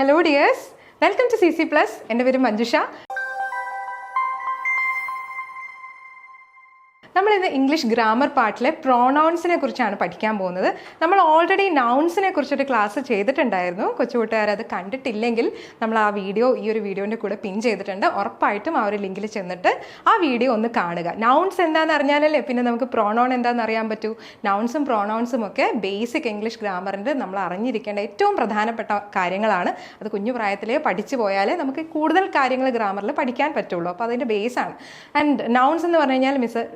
Hello dears welcome to C C plus എന്റെ പേര് മഞ്ജുഷ. നമ്മൾ ഇന്ന് ഇംഗ്ലീഷ് ഗ്രാമർ പാർട്ടിലെ പ്രോണൗൺസിനെ കുറിച്ചാണ് പഠിക്കാൻ പോകുന്നത്. നമ്മൾ ഓൾറെഡി നൗൺസിനെ കുറിച്ചൊരു ക്ലാസ് ചെയ്തിട്ടുണ്ടായിരുന്നു. കൊച്ചുകൂട്ടുകാർ അത് കണ്ടിട്ടില്ലെങ്കിൽ നമ്മൾ ആ വീഡിയോ ഈ ഒരു വീഡിയോന്റെ കൂടെ പിൻ ചെയ്തിട്ടുണ്ട്. ഉറപ്പായിട്ടും ആ ഒരു ലിങ്കിൽ ചെന്നിട്ട് ആ വീഡിയോ ഒന്ന് കാണുക. നൗൺസ് എന്താണെന്ന് അറിഞ്ഞാലല്ലേ പിന്നെ നമുക്ക് പ്രോണൗൺ എന്താണെന്ന് അറിയാൻ പറ്റൂ? നൗൺസും പ്രോണൗൺസും ഒക്കെ ബേസിക് ഇംഗ്ലീഷ് ഗ്രാമറിന്റെ നമ്മൾ അറിഞ്ഞിരിക്കേണ്ട ഏറ്റവും പ്രധാനപ്പെട്ട കാര്യങ്ങളാണ്. അത് കുഞ്ഞു പ്രായത്തിലേ പഠിച്ചു പോയാലേ നമുക്ക് കൂടുതൽ കാര്യങ്ങൾ ഗ്രാമറിൽ പഠിക്കാൻ പറ്റുള്ളൂ. അപ്പോൾ അതിന്റെ ബേസാണ് ആൻഡ് നൗൺസ് എന്ന് പറഞ്ഞു കഴിഞ്ഞാൽ മിസ്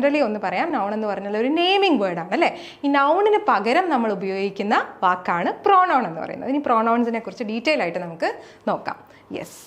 ജനറലി ഒന്ന് പറയാം. നൗൺ എന്ന് പറഞ്ഞാൽ ഒരു നെയിമിംഗ് വേർഡാണ് അല്ലേ? ഈ നൗണിന് പകരം നമ്മൾ ഉപയോഗിക്കുന്ന വാക്കാണ് പ്രോണൗൺ എന്ന് പറയുന്നത്. ഇനി പ്രോണൗൺസിനെ കുറിച്ച് ഡീറ്റെയിൽ ആയിട്ട് നമുക്ക് നോക്കാം. യെസ്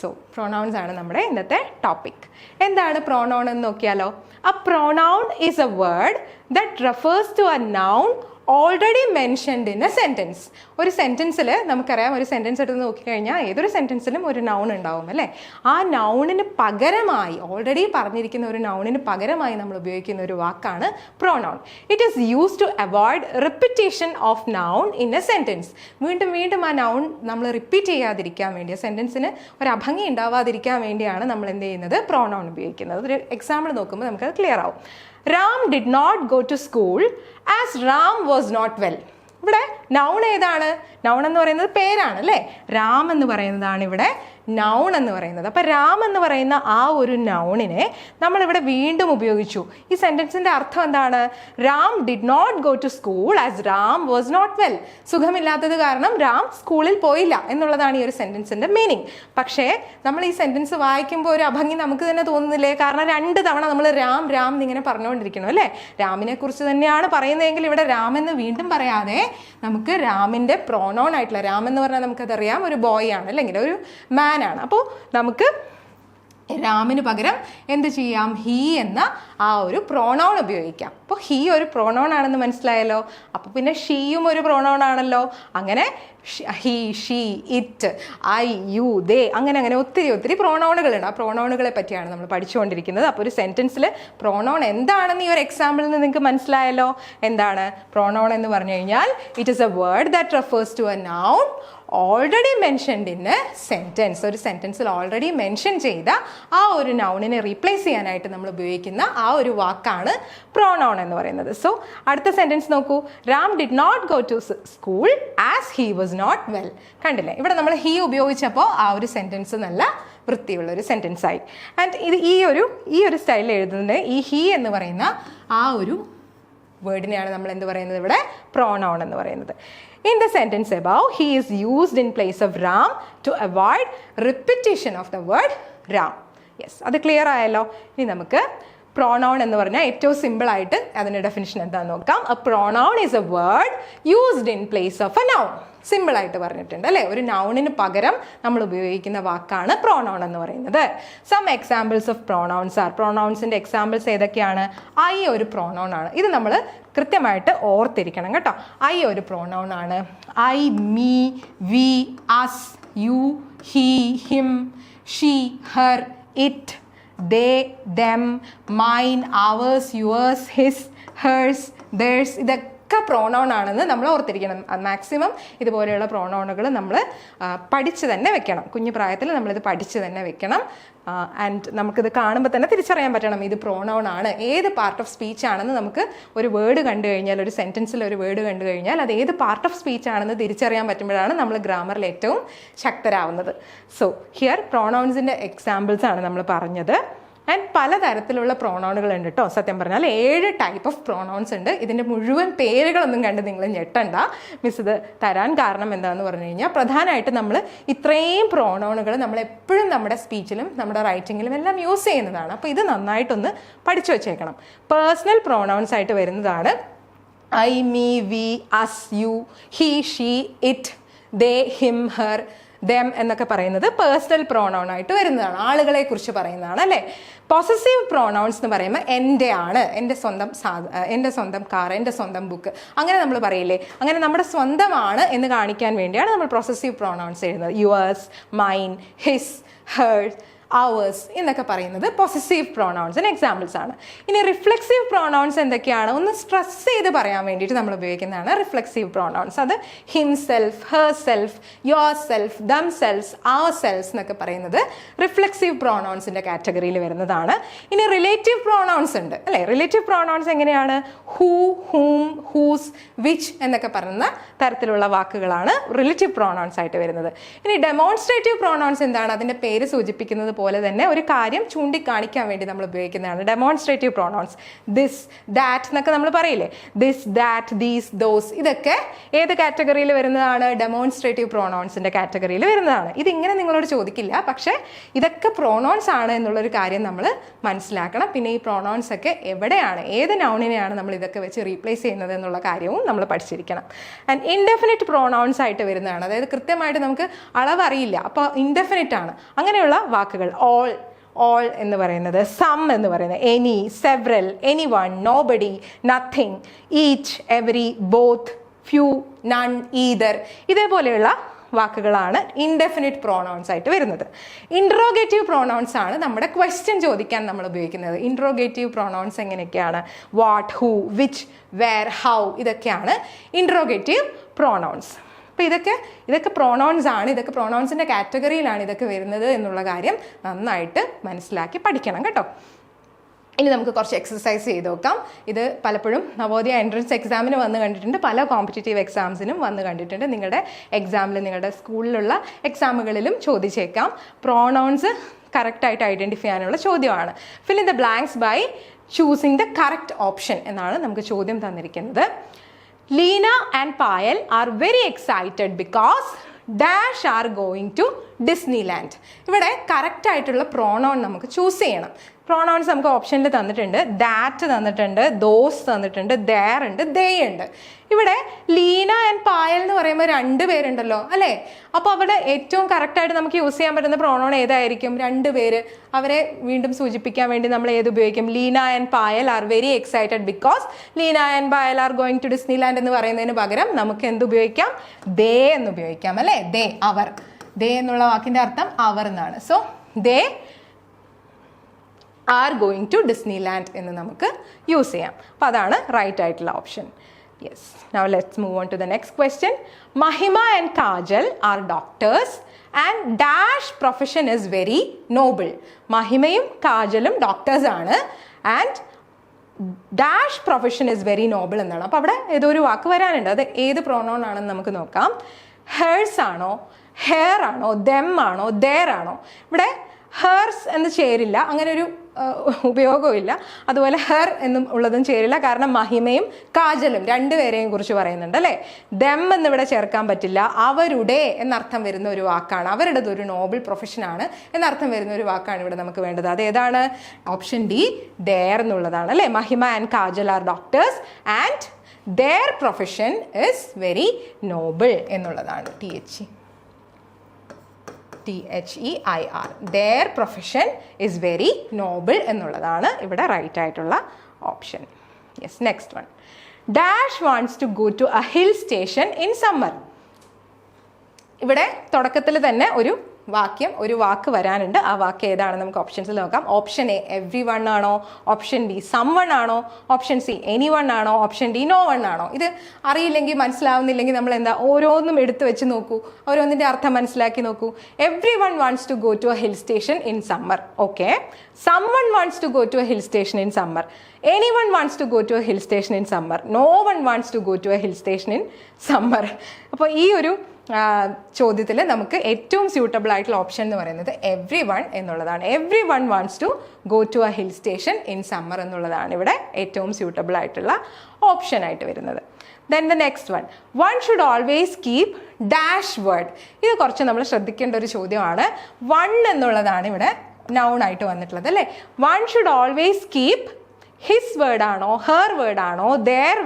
സോ പ്രോണൗൺസ് ആണ് നമ്മുടെ ഇന്നത്തെ ടോപ്പിക് എന്താണ് പ്രോണൗൺ എന്ന് നോക്കിയാലോ? A pronoun is a word that refers to a noun already mentioned in a sentence ഒരു സെന്റൻസിൽ നമുക്കറിയാം ഒരു സെന്റൻസ് എടുത്ത് നോക്കിക്കഴിഞ്ഞാൽ ഏതൊരു സെന്റൻസിലും ഒരു നൗൺ ഉണ്ടാവും അല്ലേ? ആ നൗണിന് പകരമായി ഓൾറെഡി പറഞ്ഞിരിക്കുന്ന ഒരു നൗണിന് പകരമായി നമ്മൾ ഉപയോഗിക്കുന്ന ഒരു വാക്കാണ് pronoun it is use to avoid repetition of noun in a sentence വീണ്ടും വീണ്ടും ആ നൗൺ നമ്മൾ റിപ്പീറ്റ് ചെയ്യാതിരിക്കാൻ വേണ്ടി സെന്റൻസിന് ഒരു അഭംഗി ഉണ്ടാവാതിരിക്കാൻ വേണ്ടിയാണ് നമ്മൾ എന്ത് ചെയ്യുന്നത്? പ്രോനൗൺ ഉപയോഗിക്കുന്നത്. ഒരു എക്സാമ്പിൾ നോക്കുമ്പോൾ നമുക്കത് ക്ലിയർ ആവും. Ram did not go to school as Ram was not well ഇവിടെ നൗൺ ഏതാണ്? നൗൺ എന്ന് പറയുന്നത് പേരാണ് അല്ലേ? റാം എന്ന് പറയുന്നതാണ് ഇവിടെ നൗൺ എന്ന് പറയുന്നത്. അപ്പോൾ രാം എന്ന് പറയുന്ന ആ ഒരു നൗണിനെ നമ്മളിവിടെ വീണ്ടും ഉപയോഗിച്ചു. ഈ സെന്റൻസിന്റെ അർത്ഥം എന്താണ്? Ram did not go to school as Ram was not well സുഖമില്ലാത്തത് കാരണം രാം സ്കൂളിൽ പോയില്ല എന്നുള്ളതാണ് ഈ ഒരു സെന്റൻസിന്റെ മീനിങ് പക്ഷേ നമ്മൾ ഈ സെന്റൻസ് വായിക്കുമ്പോൾ ഒരു അഭംഗി നമുക്ക് തന്നെ തോന്നുന്നില്ലേ? കാരണം രണ്ട് തവണ നമ്മൾ രാം രാം എന്നിങ്ങനെ പറഞ്ഞുകൊണ്ടിരിക്കണം അല്ലേ? രാമിനെ കുറിച്ച് തന്നെയാണ് പറയുന്നതെങ്കിൽ ഇവിടെ രാം എന്ന് വീണ്ടും പറയാതെ നമുക്ക് രാമിന്റെ പ്രോണോൺ ആയിട്ടുള്ള രാം എന്ന് പറഞ്ഞാൽ നമുക്കതറിയാം. ഒരു ബോയ് ആണ് അല്ലെങ്കിൽ ഒരു മാൻ ആണ് അപ്പോൾ നമുക്ക് രാമിന് പകരം എന്ത് ചെയ്യാം? ഹീ എന്ന ആ ഒരു പ്രോണൗൺ ഉപയോഗിക്കാം. അപ്പോൾ ഹീ ഒരു പ്രോണൗൺ ആണെന്ന് മനസ്സിലായല്ലോ? അപ്പോൾ പിന്നെ ഷീയും ഒരു പ്രോണൗൺ ആണല്ലോ. അങ്ങനെ he she it I you they അങ്ങനെ അങ്ങനെ ഒത്തിരി ഒത്തിരി പ്രോണൗണുകളുണ്ട് ആ പ്രോണൗണുകളെ പറ്റിയാണ് നമ്മൾ പഠിച്ചുകൊണ്ടിരിക്കുന്നത്. അപ്പോൾ ഒരു സെന്റൻസിൽ പ്രോണൗൺ എന്താണെന്ന് ഈ ഒരു എക്സാമ്പിളിൽ നിന്ന് നിങ്ങൾക്ക് മനസ്സിലായല്ലോ? എന്താണ്? പ്രോണൗൺ എന്ന് പറഞ്ഞു കഴിഞ്ഞാൽ it is a word that refers to a noun already mentioned in a sentence ഒരു സെന്റൻസിൽ ഓൾറെഡി മെൻഷൻ ചെയ്ത ആ ഒരു നൗണിനെ റീപ്ലേസ് ചെയ്യാനായിട്ട് നമ്മൾ ഉപയോഗിക്കുന്ന ആ ഒരു വാക്കാണ് പ്രോനൗൺ എന്ന് പറയുന്നത്. സോ അടുത്ത സെന്റൻസ് നോക്കൂ. Ram did not go to school as he was not well കണ്ടില്ലേ? ഇവിടെ നമ്മൾ ഹീ ഉപയോഗിച്ചപ്പോൾ ആ ഒരു സെന്റൻസ് നല്ല വൃത്തിയുള്ള ഒരു സെന്റൻസ് ആയി. ആൻഡ് ഇത് ഈ ഒരു ഈ ഒരു സ്റ്റൈലിൽ എഴുതുന്നത് ഈ ഹീ എന്ന് പറയുന്ന ആ ഒരു വേർഡിനെയാണ് നമ്മൾ എന്ത് പറയുന്നത് ഇവിടെ? പ്രോണൗൺ എന്ന് പറയുന്നത്. in the sentence above he is used in place of Ram to avoid repetition of the word Ram yes അത് ക്ലിയർ ആയല്ലോ ഇനി നമുക്ക് പ്രോണൗൺ എന്ന് പറഞ്ഞാൽ ഏറ്റവും സിമ്പിളായിട്ട് അതിന്റെ ഡെഫിനിഷൻ എന്താണെന്ന് നോക്കാം. A pronoun is a word used in place of a noun സിമ്പിളായിട്ട് പറഞ്ഞിട്ടുണ്ട് അല്ലേ? ഒരു നൗണിന് പകരം നമ്മൾ ഉപയോഗിക്കുന്ന വാക്കാണ് പ്രോണൗൺ എന്ന് പറയുന്നത്. Some examples of pronouns are പ്രോണൗൺസിന്റെ examples ഏതൊക്കെയാണ്? ഐ ഒരു പ്രോണൗൺ ആണ്. ഇത് നമ്മൾ കൃത്യമായിട്ട് ഓർത്തിരിക്കണം കേട്ടോ. ഐ ഒരു പ്രോണൗൺ ആണ്. I me we us you he him she her it they them mine ours yours his hers theirs ഇതൊക്കെ ഒക്കെ പ്രോണോൺ ആണെന്ന് നമ്മൾ ഓർത്തിരിക്കണം. മാക്സിമം ഇതുപോലെയുള്ള പ്രോണോണുകൾ നമ്മൾ പഠിച്ച് തന്നെ വെക്കണം. കുഞ്ഞു പ്രായത്തിൽ നമ്മളിത് പഠിച്ച് തന്നെ വെക്കണം. ആൻഡ് നമുക്കിത് കാണുമ്പോൾ തന്നെ തിരിച്ചറിയാൻ പറ്റണം. ഇത് പ്രോണൗൺ ആണ്. ഏത് പാർട്ട് ഓഫ് സ്പീച്ച് ആണെന്ന് നമുക്ക് ഒരു വേർഡ് കണ്ടു കഴിഞ്ഞാൽ ഒരു സെന്റൻസിൽ ഒരു വേർഡ് കണ്ടു കഴിഞ്ഞാൽ അത് ഏത് പാർട്ട് ഓഫ് സ്പീച്ച് ആണെന്ന് തിരിച്ചറിയാൻ പറ്റുമ്പോഴാണ് നമ്മൾ ഗ്രാമറിൽ ഏറ്റവും ശക്തരാവുന്നത്. സോ ഹിയർ പ്രോണൗൺസിന്റെ എക്സാമ്പിൾസ് ആണ് നമ്മൾ പറഞ്ഞത്. ആൻഡ് പലതരത്തിലുള്ള പ്രോണൗണുകൾ ഉണ്ട് കേട്ടോ സത്യം പറഞ്ഞാൽ. ഏഴ് ടൈപ്പ് ഓഫ് പ്രോണൗൺസ് ഉണ്ട്. ഇതിന്റെ മുഴുവൻ പേരുകളൊന്നും കണ്ട് നിങ്ങൾ ഞെട്ടണ്ട. മിസ് ഇത് തരാൻ കാരണം എന്താണെന്ന് പറഞ്ഞു കഴിഞ്ഞാൽ പ്രധാനമായിട്ട് നമ്മൾ ഇത്രയും പ്രോണൗണുകൾ നമ്മൾ എപ്പോഴും നമ്മുടെ സ്പീച്ചിലും നമ്മുടെ റൈറ്റിങ്ങിലും എല്ലാം യൂസ് ചെയ്യുന്നതാണ്. അപ്പോൾ ഇത് നന്നായിട്ടൊന്ന് പഠിച്ചു വച്ചേക്കണം. പേഴ്സണൽ പ്രോണൗൺസ് ആയിട്ട് വരുന്നതാണ്. I me we us you he she it they him her them എന്നൊക്കെ പറയുന്നത് പേഴ്സണൽ പ്രോണൗൺ ആയിട്ട് വരുന്നതാണ്. ആളുകളെ കുറിച്ച് പറയുന്നതാണ് അല്ലേ? പോസസീവ് പ്രോണൗൺസ് എന്ന് പറയുമ്പോൾ എന്റെ ആണ് എന്റെ സ്വന്തം സാ എന്റെ സ്വന്തം കാർ എന്റെ സ്വന്തം ബുക്ക് അങ്ങനെ നമ്മൾ പറയില്ലേ? അങ്ങനെ നമ്മുടെ സ്വന്തമാണ് എന്ന് കാണിക്കാൻ വേണ്ടിയാണ് നമ്മൾ പ്രോസസീവ് പ്രോണൗൺസ് എഴുതുന്നത്. Yours mine his hers ours എന്നൊക്കെ പറയുന്നത് പൊസസീവ് പ്രോണൗൺസിന് എക്സാമ്പിൾസ് ആണ്. ഇനി റിഫ്ലെക്സീവ് പ്രോണൗൺസ് എന്തൊക്കെയാണ്? ഒന്ന് സ്ട്രെസ് ചെയ്ത് പറയാൻ വേണ്ടിയിട്ട് നമ്മൾ ഉപയോഗിക്കുന്നതാണ് റിഫ്ലെക്സീവ് പ്രോണൗൺസ് അത് himself herself yourself themselves ourselves എന്നൊക്കെ പറയുന്നത് റിഫ്ലെക്സീവ് പ്രോണൗൺസിന്റെ കാറ്റഗറിയിൽ വരുന്നതാണ്. ഇനി റിലേറ്റീവ് പ്രോണൗൺസ് ഉണ്ട്. അല്ലേ? റിലേറ്റീവ് പ്രോണൗൺസ് എങ്ങനെയാണ്? ഹൂ ഹൂം ഹൂസ് വിച്ച് എന്നൊക്കെ പറയുന്ന തരത്തിലുള്ള വാക്കുകളാണ് റിലേറ്റീവ് പ്രോണൗൺസ് ആയിട്ട് വരുന്നത്. ഇനി ഡെമോൺസ്ട്രേറ്റീവ് പ്രോണൗൺസ് എന്താണ്? അതിന്റെ പേര് സൂചിപ്പിക്കുന്നത് പോലെ തന്നെ ഒരു കാര്യം ചൂണ്ടിക്കാണിക്കാൻ വേണ്ടി നമ്മൾ ഉപയോഗിക്കുന്നതാണ് ഡെമോൺസ്ട്രേറ്റീവ് പ്രോണൗൺസ് ദിസ് ദാറ്റ് എന്നൊക്കെ നമ്മൾ പറയില്ലേ? ദിസ് ദാറ്റ് ദീസ് ദോസ് ഇതൊക്കെ ഏത് കാറ്റഗറിയിൽ വരുന്നതാണ്? ഡെമോൺസ്ട്രേറ്റീവ് പ്രോണൗൺസിന്റെ കാറ്റഗറിയിൽ വരുന്നതാണ്. ഇതിങ്ങനെ നിങ്ങളോട് ചോദിക്കില്ല. പക്ഷേ ഇതൊക്കെ പ്രോണൗൺസ് ആണ് എന്നുള്ളൊരു കാര്യം നമ്മൾ മനസ്സിലാക്കണം. പിന്നെ ഈ പ്രോണൗൺസ് ഒക്കെ എവിടെയാണ്? ഏത് നൗണിനെയാണ് നമ്മൾ ഇതൊക്കെ വെച്ച് റീപ്ലേസ് ചെയ്യുന്നത് എന്നുള്ള കാര്യവും നമ്മൾ പഠിച്ചിരിക്കണം. ആൻഡ് ഇൻഡെഫിനിറ്റ് പ്രോണൗൺസ് ആയിട്ട് വരുന്നതാണ്. അതായത് കൃത്യമായിട്ട് നമുക്ക് അളവറിയില്ല. അപ്പോൾ ഇൻഡെഫിനിറ്റ് ആണ്. അങ്ങനെയുള്ള വാക്കുകൾ. ഓൾ ഓൾ എന്ന് പറയുന്നത് സം എന്ന് പറയുന്നത് any several anyone nobody nothing each every both few none either ഇതേപോലെയുള്ള വാക്കുകളാണ് ഇൻഡെഫിനിറ്റ് പ്രോണൗൺസ് ആയിട്ട് വരുന്നത്. ഇൻട്രോഗേറ്റീവ് പ്രോണൗൺസ് ആണ് നമ്മുടെ ക്വസ്റ്റ്യൻ ചോദിക്കാൻ നമ്മൾ ഉപയോഗിക്കുന്നത്. ഇൻട്രോഗേറ്റീവ് പ്രോണൗൺസ് എങ്ങനെയൊക്കെയാണ്? What who which where how ഇതൊക്കെയാണ് ഇൻട്രോഗേറ്റീവ് പ്രോണൗൺസ് അപ്പോൾ ഇതൊക്കെ ഇതൊക്കെ പ്രോണൗൺസ് ആണ്. ഇതൊക്കെ പ്രോണൗൺസിന്റെ കാറ്റഗറിയിലാണ് ഇതൊക്കെ വരുന്നത് എന്നുള്ള കാര്യം നന്നായിട്ട് മനസ്സിലാക്കി പഠിക്കണം കേട്ടോ. ഇനി നമുക്ക് കുറച്ച് എക്സസൈസ് ചെയ്ത് നോക്കാം. ഇത് പലപ്പോഴും നവോദയ എൻട്രൻസ് എക്സാമിന് വന്ന് കണ്ടിട്ടുണ്ട്. പല കോമ്പറ്റേറ്റീവ് എക്സാംസിനും വന്ന് കണ്ടിട്ടുണ്ട്. നിങ്ങളുടെ എക്സാമിൽ നിങ്ങളുടെ സ്കൂളിലുള്ള എക്സാമുകളിലും ചോദിച്ചേക്കാം. പ്രോണൗൺസ് കറക്റ്റായിട്ട് ഐഡന്റിഫൈ ചെയ്യാനുള്ള ചോദ്യമാണ്. Fill in the blanks by choosing the correct option എന്നാണ് നമുക്ക് ചോദ്യം തന്നിരിക്കുന്നത്. Leena and Payal are very excited because dash are going to Disneyland ഇവിടെ കറക്റ്റ് ആയിട്ടുള്ള പ്രോണൗൺ നമുക്ക് ചൂസ് ചെയ്യണം. പ്രോണൗൺസ് നമുക്ക് ഓപ്ഷനിൽ തന്നിട്ടുണ്ട്. ദാറ്റ് തന്നിട്ടുണ്ട്. ദോസ് തന്നിട്ടുണ്ട്. ദേർ ഉണ്ട്. ദേ ഉണ്ട്. ഇവിടെ ലീന ആൻഡ് പായൽ എന്ന് പറയുമ്പോൾ രണ്ട് പേരുണ്ടല്ലോ അല്ലേ? അപ്പോൾ അവിടെ ഏറ്റവും കറക്റ്റായിട്ട് നമുക്ക് യൂസ് ചെയ്യാൻ പറ്റുന്ന പ്രോണോൺ ഏതായിരിക്കും? രണ്ട് പേര്. അവരെ വീണ്ടും സൂചിപ്പിക്കാൻ വേണ്ടി നമ്മൾ ഏത് ഉപയോഗിക്കും? Leena and Payal are very excited because Leena and Payal are going to Disneyland എന്ന് പറയുന്നതിന് പകരം നമുക്ക് എന്ത് ഉപയോഗിക്കാം? ദേ എന്ന് ഉപയോഗിക്കാം അല്ലേ? ദേ അവർ. ദേ എന്നുള്ള വാക്കിന്റെ അർത്ഥം അവർ എന്നാണ്. So they are going to Disneyland എന്ന് നമുക്ക് യൂസ് ചെയ്യാം. അപ്പോൾ അതാണ് റൈറ്റ് ആയിട്ടുള്ള option yes now let's move on to the next question Mahima and Kajal are doctors and dash profession is very noble മഹിമയും കാജലും ഡോക്ടേഴ്സ് ആണ്. And dash profession is very noble എന്നാണ്. അപ്പോൾ അവിടെ ഏതോ ഒരു വാക്ക് വരാനുണ്ട്. അത് ഏത് പ്രോണോൺ ആണെന്ന് നമുക്ക് നോക്കാം. ഹേഴ്സ് ആണോ? ഹെയർ ആണോ ദം ആണോ ദേർ ആണോ? ഇവിടെ ഹേർസ് എന്ന് ചേരില്ല അങ്ങനെ ഒരു ഉപയോഗമില്ല അതുപോലെ ഹെർ എന്നും ഉള്ളതും ചേരില്ല കാരണം മഹിമയും കാജലും രണ്ടുപേരെയും കുറിച്ച് പറയുന്നുണ്ട് അല്ലേ? ദം എന്നിവിടെ ചേർക്കാൻ പറ്റില്ല അവരുടെ എന്നർത്ഥം വരുന്ന ഒരു വാക്കാണ്. അവരുടേത് ഒരു നോബിൾ പ്രൊഫഷനാണ് എന്നർത്ഥം വരുന്ന ഒരു വാക്കാണ് ഇവിടെ നമുക്ക് വേണ്ടത്. അത് ഏതാണ്? ഓപ്ഷൻ ഡി ദേർ എന്നുള്ളതാണ് അല്ലേ? Mahima and Kajal are doctors and their profession is very noble എന്നുള്ളതാണ്. T H T H E I R their profession is very noble എന്നുള്ളതാണ് ഇവിടെ റൈറ്റ് ആയിട്ടുള്ള option yes next one dash wants to go to a hill station in summer ഇവിടെ തുടക്കത്തിൽ തന്നെ ഒരു വാക്യം ഒരു വാക്ക് വരാനുണ്ട്. ആ വാക്ക് ഏതാണ് നമുക്ക് ഓപ്ഷൻസിൽ നോക്കാം. ഓപ്ഷൻ എ എവ്രി വൺ ആണോ? ഓപ്ഷൻ ബി സം വൺ ആണോ? ഓപ്ഷൻ സി എനി വൺ ആണോ? ഓപ്ഷൻ ഡി നോ വൺ ആണോ? ഇത് അറിയില്ലെങ്കിൽ മനസ്സിലാവുന്നില്ലെങ്കിൽ നമ്മൾ എന്താ ഓരോന്നും എടുത്തു വെച്ച് നോക്കൂ. ഓരോന്നിന്റെ അർത്ഥം മനസ്സിലാക്കി നോക്കൂ. Everyone wants to go to a hill station in summer okay someone wants to go to a hill station in summer anyone wants to go to a hill station in summer no one wants to go to a hill station in summer അപ്പോൾ ഈ ഒരു ചോദ്യത്തിൽ നമുക്ക് ഏറ്റവും suitable ആയിട്ടുള്ള option എന്ന് പറയുന്നത് everyone എന്നുള്ളതാണ്. Everyone wants to go to a hill station in summer എന്നുള്ളതാണ് ഇവിടെ ഏറ്റവും സ്യൂട്ടബിൾ ആയിട്ടുള്ള ഓപ്ഷൻ ആയിട്ട് വരുന്നത്. Then the next one one should always keep dash word ഇത് കുറച്ച് നമ്മൾ ശ്രദ്ധിക്കേണ്ട ഒരു ചോദ്യമാണ്. വൺ എന്നുള്ളതാണ് ഇവിടെ നൗൺ ആയിട്ട് വന്നിട്ടുള്ളത് അല്ലേ? One should always keep his word ആണോ ഹെർ വേർഡാണോ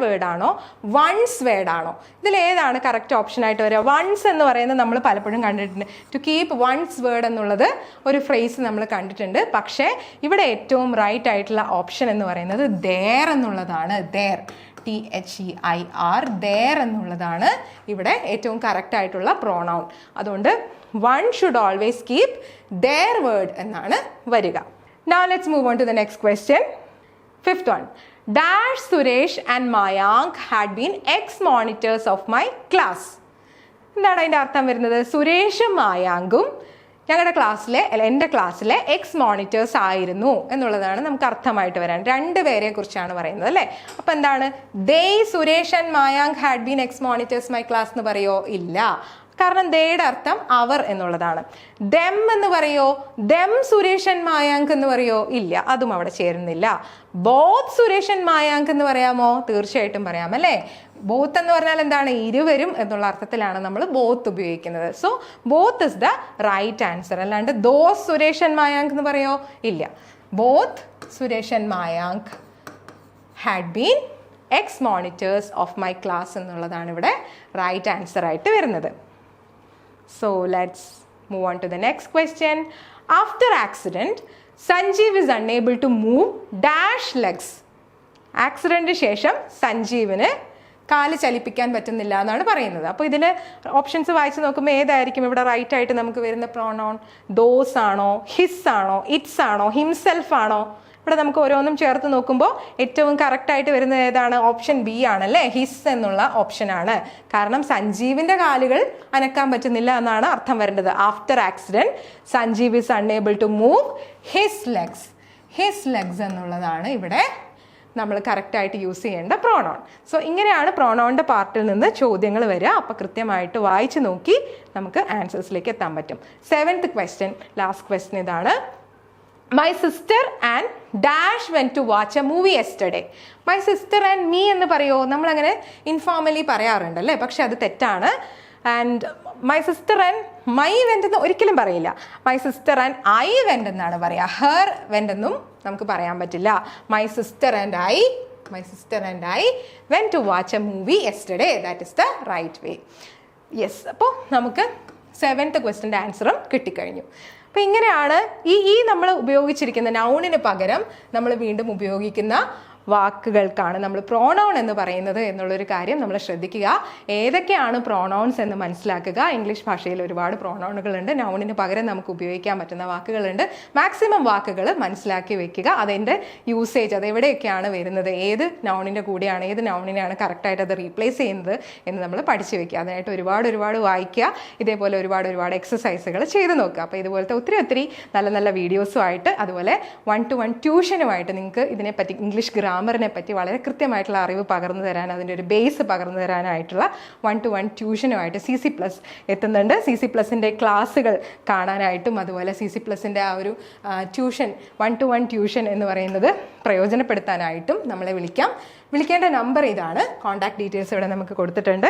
വേർഡ് ആണോ വൺസ് വേർഡ് ആണോ? ഇതിൽ ഏതാണ് കറക്റ്റ് ഓപ്ഷൻ ആയിട്ട് വരിക? വൺസ് എന്ന് പറയുന്നത് നമ്മൾ പലപ്പോഴും കണ്ടിട്ടുണ്ട്. ടു കീപ്പ് വൺസ് വേർഡ് എന്നുള്ളത് ഒരു ഫ്രേസ് നമ്മൾ കണ്ടിട്ടുണ്ട്. പക്ഷേ ഇവിടെ ഏറ്റവും റൈറ്റ് ആയിട്ടുള്ള ഓപ്ഷൻ എന്ന് പറയുന്നത് ദേർ എന്നുള്ളതാണ്. Their T H E I R their എന്നുള്ളതാണ് ഇവിടെ ഏറ്റവും കറക്റ്റ് ആയിട്ടുള്ള പ്രോണൗൺ അതുകൊണ്ട് one should always keep their word എന്നാണ് വരിക. Now let's move on to the next question. Fifth one. Dash Suresh and Mayank had been ex-monitors of my class. എന്താണ് അതിന്റെ അർത്ഥം വരുന്നത്? സുരേഷും മായാങ്കും ഞങ്ങളുടെ ക്ലാസ്സിലെ അല്ല എന്റെ ക്ലാസ്സിലെ എക്സ് മോണിറ്റേഴ്സ് ആയിരുന്നു എന്നുള്ളതാണ് നമുക്ക് അർത്ഥമായിട്ട് വരാൻ. രണ്ട് പേരെ കുറിച്ചാണ് പറയുന്നത് അല്ലേ? അപ്പം എന്താണ്? They Suresh and Mayank had been ex monitors my class എന്ന് പറയോ? ഇല്ല. കാരണം ദേയുടെ അർത്ഥം അവർ എന്നുള്ളതാണ്. ദം എന്ന് പറയോ? ദം സുരേഷൻ മായാങ്ക് എന്ന് പറയോ? ഇല്ല അതും അവിടെ ചേരുന്നില്ല. ബോത്ത് സുരേഷൻ മായാങ്ക് എന്ന് പറയാമോ? തീർച്ചയായിട്ടും പറയാം അല്ലേ? ബോത്ത് എന്ന് പറഞ്ഞാൽ എന്താണ്? ഇരുവരും എന്നുള്ള അർത്ഥത്തിലാണ് നമ്മൾ ബോത്ത് ഉപയോഗിക്കുന്നത്. So both is the right answer അല്ലാണ്ട് ദോസ് സുരേഷൻ മായാങ്ക് എന്ന് പറയോ? ഇല്ല. Both Suresh and Mayank had been ex monitors of my class എന്നുള്ളതാണ് ഇവിടെ റൈറ്റ് ആൻസർ ആയിട്ട് വരുന്നത്. So let's move on to the next question. After accident, Sanjeev is unable to move dash legs. Accident ശേഷം സഞ്ജീവിന് കാൽ ചലിപ്പിക്കാൻ പറ്റുന്നില്ല എന്നാണ് പറയുന്നത് അപ്പോൾ ഇതിൽ ഓപ്ഷൻസ് വായിച്ച് നോക്കുമ്പോൾ ഏതായിരിക്കും ഇവിടെ റൈറ്റ് ആയിട്ട് നമുക്ക് വരുന്ന പ്രോണോൺ ദോസ് ആണോ ഹിസ് ആണോ ഇറ്റ്സ് ആണോ ഹിംസെൽഫ് ആണോ ഇവിടെ നമുക്ക് ഓരോന്നും ചേർത്ത് നോക്കുമ്പോൾ ഏറ്റവും കറക്റ്റായിട്ട് വരുന്നത് ഏതാണ്? ഓപ്ഷൻ ബി ആണല്ലേ? ഹിസ് എന്നുള്ള ഓപ്ഷൻ ആണ്. കാരണം സഞ്ജീവിന്റെ കാലുകൾ അനക്കാൻ പറ്റുന്നില്ല എന്നാണ് അർത്ഥം വരേണ്ടത്. After accident Sanjeev is unable to move his legs his legs എന്നുള്ളതാണ് ഇവിടെ നമ്മൾ കറക്റ്റായിട്ട് യൂസ് ചെയ്യേണ്ട പ്രോണോൺ സോ ഇങ്ങനെയാണ് പ്രോണോണിന്റെ പാർട്ടിൽ നിന്ന് ചോദ്യങ്ങൾ വരിക. അപ്പോൾ കൃത്യമായിട്ട് വായിച്ച് നോക്കി നമുക്ക് ആൻസേഴ്സിലേക്ക് എത്താൻ പറ്റും. സെവൻത്ത് ക്വസ്റ്റ്യൻ ലാസ്റ്റ് ക്വസ്റ്റ്യൻ ഇതാണ്. My sister and dash went to watch a movie yesterday my sister and me എന്ന് പറയുമോ നമ്മളങ്ങനെ ഇൻഫോർമലി പറയാറുണ്ട് അല്ലേ? പക്ഷെ അത് തെറ്റാണ്. And my sister and my went എന്ന് ഒരിക്കലും പറയില്ല. My sister and I went എന്നാണ് പറയുക ഹെർ വെന്റ് എന്നും നമുക്ക് പറയാൻ പറ്റില്ല. My sister and I my sister and I went to watch a movie yesterday that is the right way yes അപ്പോൾ നമുക്ക് സെവൻത്ത് ക്വസ്റ്റിന്റെ ആൻസറും കിട്ടിക്കഴിഞ്ഞു. അപ്പോൾ ഇങ്ങനെയാണ് ഈ ഈ നമ്മൾ ഉപയോഗിച്ചിരിക്കുന്ന നൗണിന് പകരം നമ്മൾ വീണ്ടും ഉപയോഗിക്കുന്ന വാക്കുകൾക്കാണ് നമ്മൾ പ്രോണൗൺ എന്ന് പറയുന്നത് എന്നുള്ളൊരു കാര്യം നമ്മൾ ശ്രദ്ധിക്കുക. ഏതൊക്കെയാണ് പ്രോണൗൺസ് എന്ന് മനസ്സിലാക്കുക? ഇംഗ്ലീഷ് ഭാഷയിൽ ഒരുപാട് പ്രോണൗണുകളുണ്ട് നൗണിന് പകരം നമുക്ക് ഉപയോഗിക്കാൻ പറ്റുന്ന വാക്കുകളുണ്ട്. മാക്സിമം വാക്കുകൾ മനസ്സിലാക്കി വെക്കുക. അതിന്റെ യൂസേജ് അത് എവിടെയൊക്കെയാണ് വരുന്നത്? ഏത് നൗണിന്റെ കൂടെയാണ് ഏത് നൗണിനെയാണ് കറക്റ്റായിട്ട് അത് റീപ്ലേസ് ചെയ്യുന്നത് എന്ന് നമ്മൾ പഠിച്ചു വെക്കുക. അതിനായിട്ട് ഒരുപാട് ഒരുപാട് വായിക്കുക. ഇതേപോലെ ഒരുപാട് ഒരുപാട് എക്സസൈസുകൾ ചെയ്ത് നോക്കുക. അപ്പോൾ ഇതുപോലത്തെ ഒത്തിരി ഒത്തിരി നല്ല നല്ല വീഡിയോസുമായിട്ട് അതുപോലെ വൺ ടു വൺ ട്യൂഷനുമായിട്ട് നിങ്ങൾക്ക് ഇതിനെപ്പറ്റി ഇംഗ്ലീഷ് ഗ്രാമറിനെ പറ്റി വളരെ കൃത്യമായിട്ടുള്ള അറിവ് പകർന്നു തരാൻ അതിന്റെ ഒരു ബേസ് പകർന്നു തരാനായിട്ടുള്ള വൺ ടു വൺ ട്യൂഷനുമായിട്ട് സി സി പ്ലസ് എത്തുന്നുണ്ട് സി സി പ്ലസിന്റെ ക്ലാസ്സുകൾ കാണാനായിട്ടും അതുപോലെ സി സി പ്ലസിന്റെ ആ ഒരു tuition one to one tuition എന്ന് പറയുന്നത് പ്രയോജനപ്പെടുത്താനായിട്ടും നമ്മളെ വിളിക്കാം. വിളിക്കേണ്ട നമ്പർ ഇതാണ്. കോൺടാക്ട് ഡീറ്റെയിൽസ് ഇവിടെ നമുക്ക് കൊടുത്തിട്ടുണ്ട്.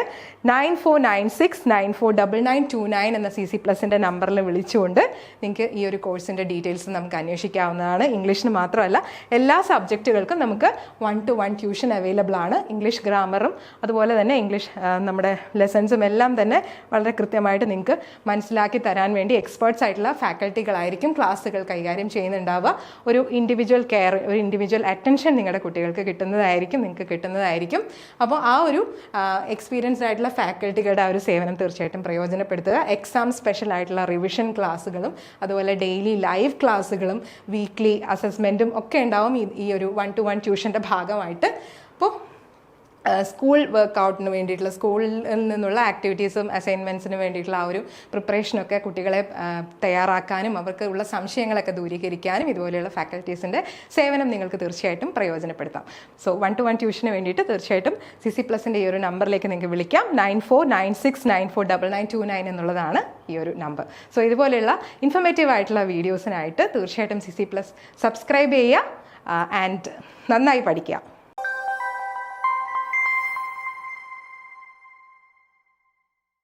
Nine four nine six nine four double nine two nine എന്ന സി സി പ്ലസിന്റെ നമ്പറിൽ വിളിച്ചുകൊണ്ട് നിങ്ങൾക്ക് ഈ ഒരു കോഴ്സിന്റെ ഡീറ്റെയിൽസ് നമുക്ക് അന്വേഷിക്കാവുന്നതാണ്. ഇംഗ്ലീഷിന് മാത്രമല്ല എല്ലാ സബ്ജക്റ്റുകൾക്കും നമുക്ക് one to one tuition available ആണ്. ഇംഗ്ലീഷ് ഗ്രാമറും അതുപോലെ തന്നെ ഇംഗ്ലീഷ് നമ്മുടെ ലെസൺസും എല്ലാം തന്നെ വളരെ കൃത്യമായിട്ട് നിങ്ങൾക്ക് മനസ്സിലാക്കി തരാൻ വേണ്ടി എക്സ്പേർട്സ് ആയിട്ടുള്ള ഫാക്കൽറ്റികളായിരിക്കും ക്ലാസ്സുകൾ കൈകാര്യം ചെയ്യുന്നുണ്ടാവുക. ഒരു ഇൻഡിവിജ്വൽ കെയർ ഒരു ഇൻഡിവിജ്വൽ അറ്റൻഷൻ നിങ്ങളുടെ കുട്ടികൾക്ക് കിട്ടുന്നതായിരിക്കും നിങ്ങൾക്ക് കിട്ടുന്നതായിരിക്കും. അപ്പോൾ ആ ഒരു എക്സ്പീരിയൻസ്ഡ് ആയിട്ടുള്ള ഫാക്കൽറ്റികളുടെ ആ ഒരു സേവനം തീർച്ചയായിട്ടും പ്രയോജനപ്പെടുത്തുക. എക്സാം സ്പെഷ്യൽ ആയിട്ടുള്ള റിവിഷൻ ക്ലാസ്സുകളും അതുപോലെ ഡെയിലി ലൈവ് ക്ലാസ്സുകളും വീക്ക്ലി അസസ്മെന്റും ഒക്കെ ഉണ്ടാവും ഈ- ഒരു വൺ ടു വൺ ട്യൂഷന്റെ ഭാഗമായിട്ട്. അപ്പോൾ സ്കൂൾ വർക്കൗട്ടിന് വേണ്ടിയിട്ടുള്ള സ്കൂളിൽ നിന്നുള്ള ആക്ടിവിറ്റീസും അസൈൻമെന്റ്സിന് വേണ്ടിയിട്ടുള്ള ആ ഒരു പ്രിപ്പറേഷനൊക്കെ കുട്ടികളെ തയ്യാറാക്കാനും അവർക്ക് ഉള്ള സംശയങ്ങളൊക്കെ ദൂരീകരിക്കാനും ഇതുപോലെയുള്ള ഫാക്കൽറ്റീസിന്റെ സേവനം നിങ്ങൾക്ക് തീർച്ചയായിട്ടും പ്രയോജനപ്പെടുത്താം. സോ വൺ ടു വൺ ട്യൂഷന് വേണ്ടിയിട്ട് തീർച്ചയായിട്ടും സി സി പ്ലസിന്റെ ഈ ഒരു നമ്പറിലേക്ക് നിങ്ങൾക്ക് വിളിക്കാം. Nine four nine six nine four double nine two nine എന്നുള്ളതാണ് ഈ ഒരു നമ്പർ. സോ ഇതുപോലെയുള്ള ഇൻഫർമേറ്റീവ് ആയിട്ടുള്ള വീഡിയോസിനായിട്ട് തീർച്ചയായിട്ടും സി സി പ്ലസ് സബ്സ്ക്രൈബ് ചെയ്യുക ആൻഡ് നന്നായി പഠിക്കുക.